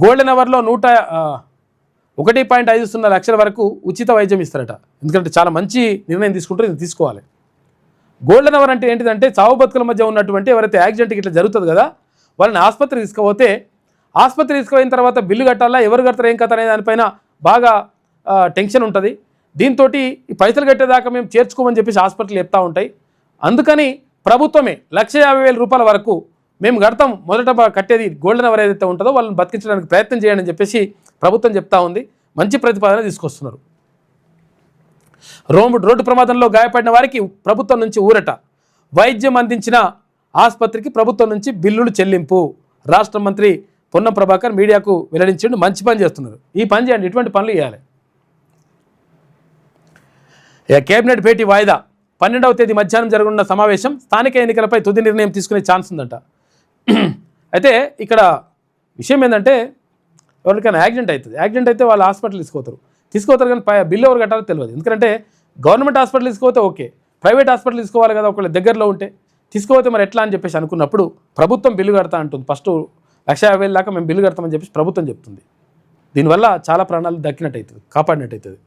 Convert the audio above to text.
Golden అవర్లో నూట ఒకటి పాయింట్ ఐదు సున్నా లక్షల వరకు ఉచిత వైద్యం ఇస్తారట. ఎందుకంటే చాలా మంచి నిర్ణయం తీసుకుంటారు ఇది తీసుకోవాలి. గోల్డెన్ అవర్ అంటే ఏంటిదంటే చావు బతుకుల మధ్య ఉన్నటువంటి ఎవరైతే యాక్సిడెంట్కి ఇట్లా జరుగుతుంది కదా వాళ్ళని ఆసుపత్రి తీసుకుపోతే ఆసుపత్రి తీసుకుపోయిన తర్వాత బిల్లు కట్టాలా ఎవరు కడతారు ఏం కథ అనే దానిపైన బాగా టెన్షన్ ఉంటుంది. దీంతో ఈ పైసలు కట్టేదాకా మేము చేర్చుకోమని చెప్పేసి హాస్పిటల్ చెప్తా ఉంటాయి. అందుకని ప్రభుత్వమే లక్ష యాభై వేల రూపాయల వరకు మేము కడతాం. మొదట కట్టేది గోల్డెన్ అవర్ ఏదైతే ఉంటుందో వాళ్ళని బతికించడానికి ప్రయత్నం చేయండి అని చెప్పేసి ప్రభుత్వం చెప్తా ఉంది. మంచి ప్రతిపాదన తీసుకొస్తున్నారు. రోమ్ రోడ్డు ప్రమాదంలో గాయపడిన వారికి ప్రభుత్వం నుంచి ఊరట. వైద్యం అందించిన ఆసుపత్రికి ప్రభుత్వం నుంచి బిల్లులు చెల్లింపు. రాష్ట్ర మంత్రి పొన్నం ప్రభాకర్ మీడియాకు వెల్లడించిండు. మంచి పని చేస్తున్నారు. ఈ పని చేయండి. ఇటువంటి పనులు చేయాలి. ఇక కేబినెట్ భేటీ వాయిదా. పన్నెండవ తేదీ మధ్యాహ్నం జరగనున్న సమావేశం స్థానిక ఎన్నికలపై తుది నిర్ణయం తీసుకునే ఛాన్స్ ఉందంట. అయితే ఇక్కడ విషయం ఏంటంటే ఎవరికైనా యాక్సిడెంట్ అవుతుంది. యాక్సిడెంట్ అయితే వాళ్ళు హాస్పిటల్ తీసుకోతారు తీసుకోతారు కానీ బిల్లు ఎవరు కట్టాలో తెలియదు. ఎందుకంటే గవర్నమెంట్ హాస్పిటల్ తీసుకోతే ఓకే. ప్రైవేట్ హాస్పిటల్ తీసుకోవాలి కదా ఒకవేళ దగ్గరలో ఉంటే. తీసుకోతే మరి ఎట్లా అని చెప్పేసి అనుకున్నప్పుడు ప్రభుత్వం బిల్లు కడతా అంటుంది. ఫస్ట్ లక్ష యాభై దాకా మేము బిల్లు కడతామని చెప్పేసి ప్రభుత్వం చెప్తుంది. దీనివల్ల చాలా ప్రాణాలు దక్కినట్టు అవుతుంది కాపాడినట్టు అవుతుంది